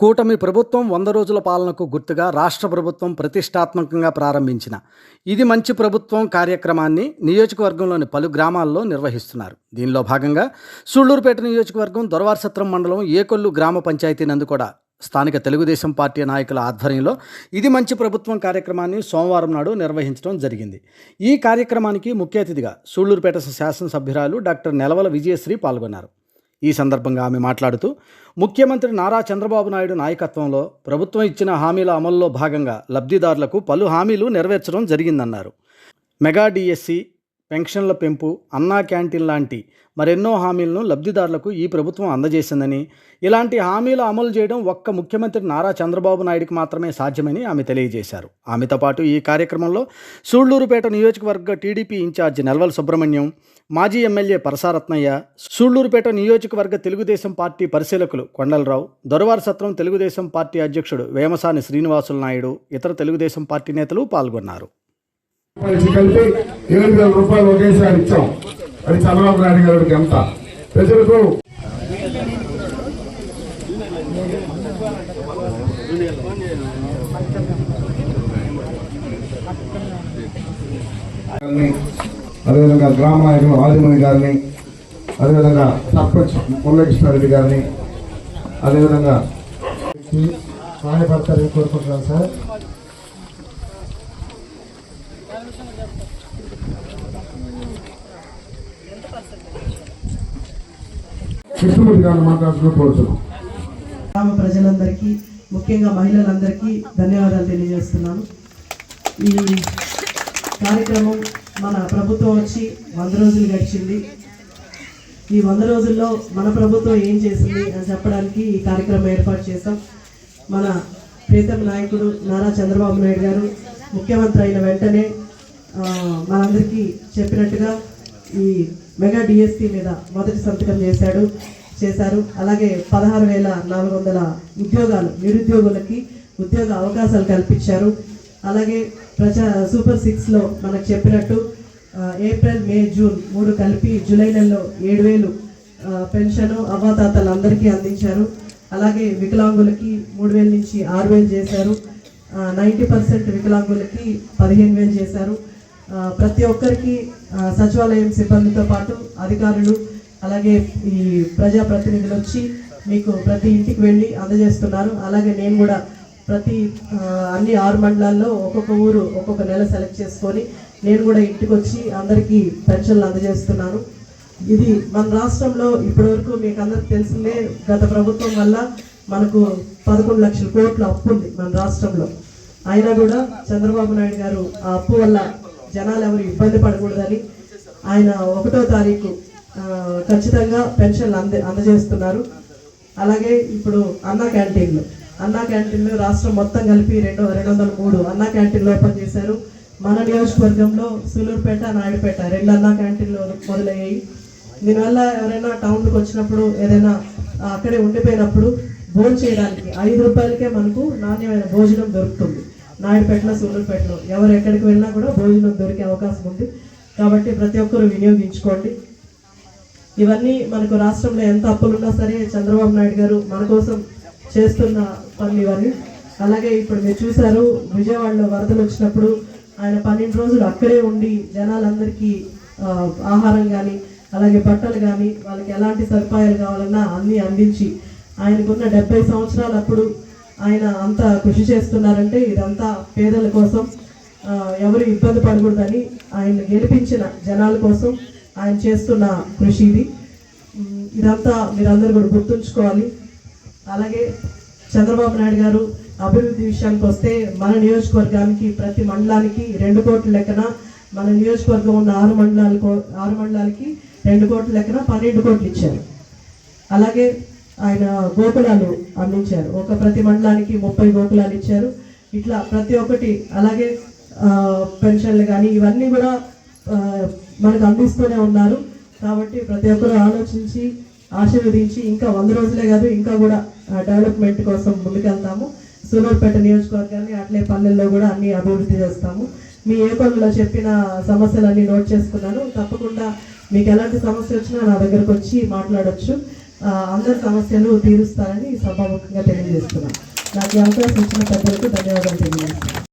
కూటమి ప్రభుత్వం వంద రోజుల పాలనకు గుర్తుగా రాష్ట్ర ప్రభుత్వం ప్రతిష్టాత్మకంగా ప్రారంభించిన ఇది మంచి ప్రభుత్వం కార్యక్రమాన్ని నియోజకవర్గంలోని పలు గ్రామాల్లో నిర్వహిస్తున్నారు. దీనిలో భాగంగా సూళ్ళూరుపేట నియోజకవర్గం దొరవారసత్రం మండలం ఏకొల్లు గ్రామ పంచాయతీ నందు కూడా స్థానిక తెలుగుదేశం పార్టీ నాయకుల ఆధ్వర్యంలో ఇది మంచి ప్రభుత్వం కార్యక్రమాన్ని సోమవారం నాడు నిర్వహించడం జరిగింది. ఈ కార్యక్రమానికి ముఖ్య అతిథిగా సూళ్ళూరుపేట శాసనసభ్యురాలు డాక్టర్ నెలవల విజయశ్రీ పాల్గొన్నారు. ఈ సందర్భంగా ఆమె మాట్లాడుతూ ముఖ్యమంత్రి నారా చంద్రబాబు నాయుడు నాయకత్వంలో ప్రభుత్వం ఇచ్చిన హామీల అమలులో భాగంగా లబ్ధిదారులకు పలు హామీలు నెరవేర్చడం జరిగిందన్నారు. మెగా డిఎస్సి పెన్షన్ల పెంపు అన్నా క్యాంటీన్ లాంటి మరెన్నో హామీలను లబ్ధిదారులకు ఈ ప్రభుత్వం అందజేసిందని ఇలాంటి హామీలు అమలు చేయడం ఒక్క ముఖ్యమంత్రి నారా చంద్రబాబు నాయుడుకి మాత్రమే సాధ్యమని ఆమె తెలియజేశారు. ఆమెతో పాటు ఈ కార్యక్రమంలో సూళ్ళూరుపేట నియోజకవర్గ టీడీపీ ఇన్ఛార్జి నెల్వల సుబ్రహ్మణ్యం మాజీ ఎమ్మెల్యే పరసారత్నయ్య సూళ్ళూరుపేట నియోజకవర్గ తెలుగుదేశం పార్టీ పరిశీలకులు కొండలరావు దొరవారసత్రం తెలుగుదేశం పార్టీ అధ్యక్షుడు వేమసాని శ్రీనివాసులు నాయుడు ఇతర తెలుగుదేశం పార్టీ నేతలు పాల్గొన్నారు. ఏడు వేల రూపాయలు ఒకేసారి ఇచ్చాం. అది చంద్రబాబు నాయుడు గారికి ఎంత? ప్రజలకు అదేవిధంగా గ్రామ నాయకులు ఆదిమణి గారిని అదేవిధంగా సర్పంచ్ మురళకృష్ణారెడ్డి గారిని అదేవిధంగా సహాయపడతారని కోరుకుంటున్నాను సార్ కృష్ణమూర్తి గారిని మాట్లాడుతూ కోరుతున్నాం గ్రామ ప్రజలందరికీ ముఖ్యంగా మహిళలందరికీ ధన్యవాదాలు తెలియజేస్తున్నాను. ఈ కార్యక్రమం మన ప్రభుత్వం వచ్చి వంద రోజులు గడిచింది. ఈ వంద రోజుల్లో మన ప్రభుత్వం ఏం చేసింది అని చెప్పడానికి ఈ కార్యక్రమం ఏర్పాటు చేశాం. మన ప్రీతం నాయకుడు నారా చంద్రబాబు నాయుడు గారు ముఖ్యమంత్రి అయిన వెంటనే మనందరికీ చెప్పినట్టుగా ఈ మెగా డిఎస్పీ మీద మొదటి సంతకం చేశాడు చేశారు. అలాగే పదహారు వేల నాలుగు వందల ఉద్యోగాలు నిరుద్యోగులకి ఉద్యోగ అవకాశాలు కల్పించారు. అలాగే ప్రజా సూపర్ సిక్స్లో మనకు చెప్పినట్టు ఏప్రిల్ మే జూన్ మూడు కలిపి జూలై నెలలో ఏడు వేలు పెన్షను పెన్షన్ అవ్వాతాతలందరికీ అందించారు. అలాగే వికలాంగులకి మూడు వేల నుంచి ఆరు వేలు చేశారు. నైంటీ పర్సెంట్ వికలాంగులకి పదిహేను వేలు చేశారు. ప్రతి ఒక్కరికి సచివాలయం సిబ్బందితో పాటు అధికారులు అలాగే ఈ ప్రజాప్రతినిధులు వచ్చి మీకు ప్రతి ఇంటికి వెళ్ళి అందజేస్తున్నారు. అలాగే నేను కూడా ప్రతి అన్ని ఆరు మండలాల్లో ఒక్కొక్క ఊరు ఒక్కొక్క నెల సెలెక్ట్ చేసుకొని నేను కూడా ఇంటికి వచ్చి అందరికీ పెన్షన్లు అందజేస్తున్నాను. ఇది మన రాష్ట్రంలో ఇప్పటివరకు మీకు అందరికి తెలిసిందే గత ప్రభుత్వం వల్ల మనకు పదకొండు లక్షల కోట్ల అప్పు ఉంది మన రాష్ట్రంలో. అయినా కూడా చంద్రబాబు నాయుడు గారు ఆ అప్పు వల్ల జనాలు ఎవరు ఇబ్బంది పడకూడదని ఆయన ఒకటో తారీఖు ఖచ్చితంగా పెన్షన్లు అంద అందజేస్తున్నారు. అలాగే ఇప్పుడు అన్నా క్యాంటీన్లు. అన్నా క్యాంటీన్లు రాష్ట్రం మొత్తం కలిపి రెండు రెండు వందల మూడు అన్నా క్యాంటీన్లు ఓపెన్ చేశారు. మన నియోజకవర్గంలో సూలూరుపేట నాయుడుపేట రెండు అన్నా క్యాంటీన్లు మొదలయ్యాయి. దీనివల్ల ఎవరైనా టౌన్కి వచ్చినప్పుడు ఏదైనా అక్కడే ఉండిపోయినప్పుడు భోజనం చేయడానికి ఐదు రూపాయలకే మనకు నాణ్యమైన భోజనం దొరుకుతుంది. నాయుడుపేటలో సూలూరుపేటలో ఎవరు ఎక్కడికి వెళ్ళినా కూడా భోజనం దొరికే అవకాశం ఉంది. కాబట్టి ప్రతి ఒక్కరూ వినియోగించుకోండి. ఇవన్నీ మనకు రాష్ట్రంలో ఎంత అప్పులున్నా సరే చంద్రబాబు నాయుడు గారు మన కోసం చేస్తున్న పనులు ఇవన్నీ. అలాగే ఇప్పుడు మీరు చూశారు విజయవాడలో వరదలు వచ్చినప్పుడు ఆయన పన్నెండు రోజులు అక్కడే ఉండి జనాలందరికీ ఆహారం కానీ అలాగే బట్టలు కానీ వాళ్ళకి ఎలాంటి సదుపాయాలు కావాలన్నా అన్నీ అందించి ఆయనకున్న డెబ్బై సంవత్సరాలు అప్పుడు ఆయన అంత కృషి చేస్తున్నారంటే ఇదంతా పేదల కోసం ఎవరు ఇబ్బంది పడకూడదని ఆయన గెలిపించిన జనాల కోసం ఆయన చేస్తున్న కృషి ఇది. ఇదంతా మీరందరూ కూడా గుర్తుంచుకోవాలి. అలాగే చంద్రబాబు నాయుడు గారు అభివృద్ధి విషయానికి వస్తే మన నియోజకవర్గానికి ప్రతి మండలానికి రెండు కోట్ల లెక్కన మన నియోజకవర్గం ఉన్న ఆరు మండలాలకు ఆరు మండలాలకి రెండు కోట్ల లెక్కన పన్నెండు కోట్లు ఇచ్చారు. అలాగే ఆయన గోకులాలు అందించారు. ఒక ప్రతి మండలానికి ముప్పై గోకులాలు ఇచ్చారు. ఇట్లా ప్రతి ఒక్కటి అలాగే పెన్షన్లు కానీ ఇవన్నీ కూడా మనకు అందిస్తూనే ఉన్నారు. కాబట్టి ప్రతి ఒక్కరు ఆలోచించి ఆశీర్వదించి ఇంకా వంద రోజులే కాదు ఇంకా కూడా డెవలప్మెంట్ కోసం ముందుకెళ్తాము. సూలూరుపేట నియోజకవర్గాన్ని అట్లే పల్లెల్లో కూడా అన్ని అభివృద్ధి చేస్తాము. మీ ఏ పనుల్లో చెప్పిన సమస్యలన్నీ నోట్ చేసుకున్నాను. తప్పకుండా మీకు ఎలాంటి సమస్య వచ్చినా నా దగ్గరకు వచ్చి మాట్లాడచ్చు. అందరి సమస్యలు తీరుస్తారని సభాముఖంగా తెలియజేస్తున్నాను నాకు ఈ అవకాశం ఇచ్చిన పెద్దలకు ధన్యవాదాలు తెలియజేస్తున్నాను